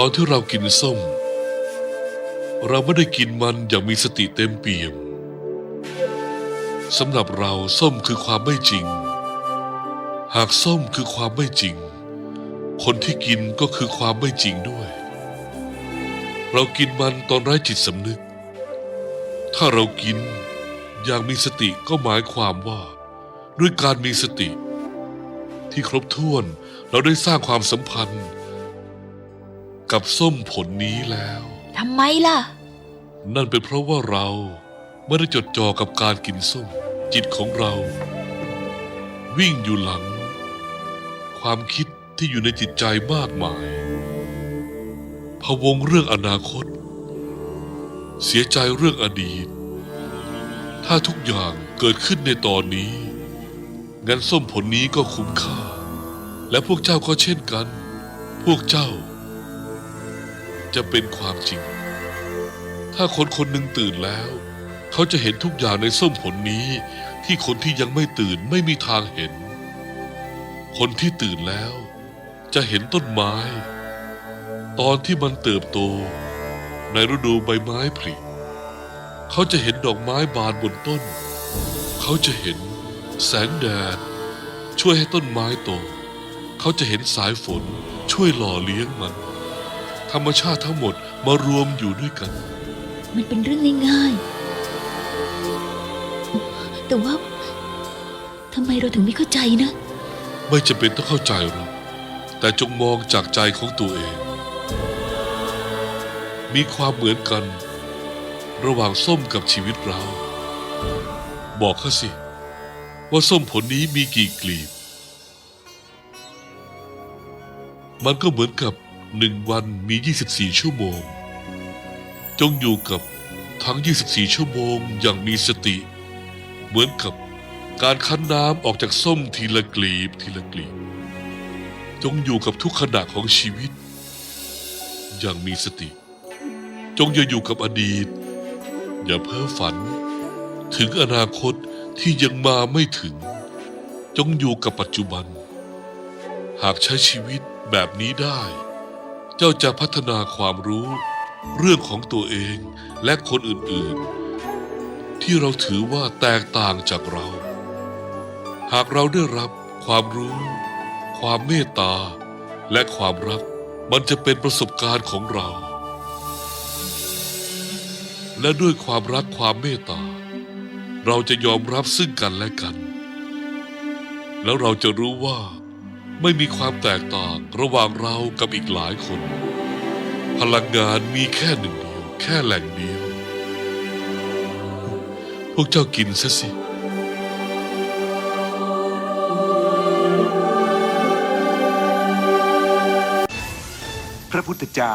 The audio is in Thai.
ตอนที่เรากินส้ม เราไม่ได้กินมันอย่างมีสติเต็มเปี่ยมสำหรับเราส้มคือความไม่จริง หากส้มคือความไม่จริง คนที่กินก็คือความไม่จริงด้วย เรากินมันตอนไร้จิตสำนึก ถ้าเรากินอย่างมีสติก็หมายความว่า ด้วยการมีสติ ที่ครบถ้วนเราได้สร้างความสัมพันธ์ กับส้มผลนี้แล้ว ทำไมล่ะ นั่นเป็นเพราะว่าเราไม่ได้จดจ่อกับการกินส้ม จิตของเรา วิ่งอยู่หลัง ความคิดที่อยู่ในจิตใจมากมายพะวงเรื่องอนาคต เสียใจเรื่องอดีต ถ้าทุกอย่างเกิดขึ้นในตอนนี้ งั้นส้มผลนี้ก็คุ้มค่า และพวกเจ้าก็เช่นกัน พวกเจ้า จะเป็นความจริง ถ้าคนคนหนึ่งตื่นแล้ว เขาจะเห็นทุกอย่างในส้มผลนี้ ที่คนที่ยังไม่ตื่นไม่มีทางเห็น คนที่ตื่นแล้ว จะเห็นต้นไม้ ตอนที่มันเติบโต ในฤดูใบไม้ผลิเขาจะเห็นดอกไม้บานบนต้น เขาจะเห็นแสงแดด ช่วยให้ต้นไม้โต เขาจะเห็นสายฝนช่วยหล่อเลี้ยงมัน ธรรมชาติทั้งหมดมารวมอยู่ด้วยกัน มันเป็นเรื่องง่ายๆ แต่ว่าทำไมเราถึงไม่เข้าใจนะ ไม่จำเป็นต้องเข้าใจหรอกแต่จงมองจากใจของตัวเอง มีความเหมือนกัน ระหว่างส้มกับชีวิตเรา บอกเขาสิ ว่าส้มผลนี้มีกี่กลีบ มันก็เหมือนกับ หนึ่งวันมี 24 ชั่วโมง จงอยู่กับทั้ง 24 ชั่วโมงอย่างมีสติ เหมือนกับการคั้นน้ำออกจากส้มทีละกลีบทีละกลีบ จงอยู่กับทุกขณะของชีวิต อย่างมีสติ จงอย่าอยู่กับอดีต อย่าเพ้อฝัน ถึงอนาคตที่ยังมาไม่ถึง จงอยู่กับปัจจุบัน หากใช้ชีวิตแบบนี้ได้ เจ้าจะพัฒนาความรู้ เรื่องของตัวเองและคนอื่นๆ ที่เราถือว่าแตกต่างจากเรา หากเราได้รับความรู้ ความเมตตา และความรัก มันจะเป็นประสบการณ์ของเรา และด้วยความรักความเมตตา เราจะยอมรับซึ่งกันและกัน แล้วเราจะรู้ว่า ไม่มีความแตกต่างระหว่างเรากับอีกหลายคน พลังงานมีแค่หนึ่งเดียว แค่แหล่งเดียว พวกเจ้ากินซะสิพระพุทธเจ้า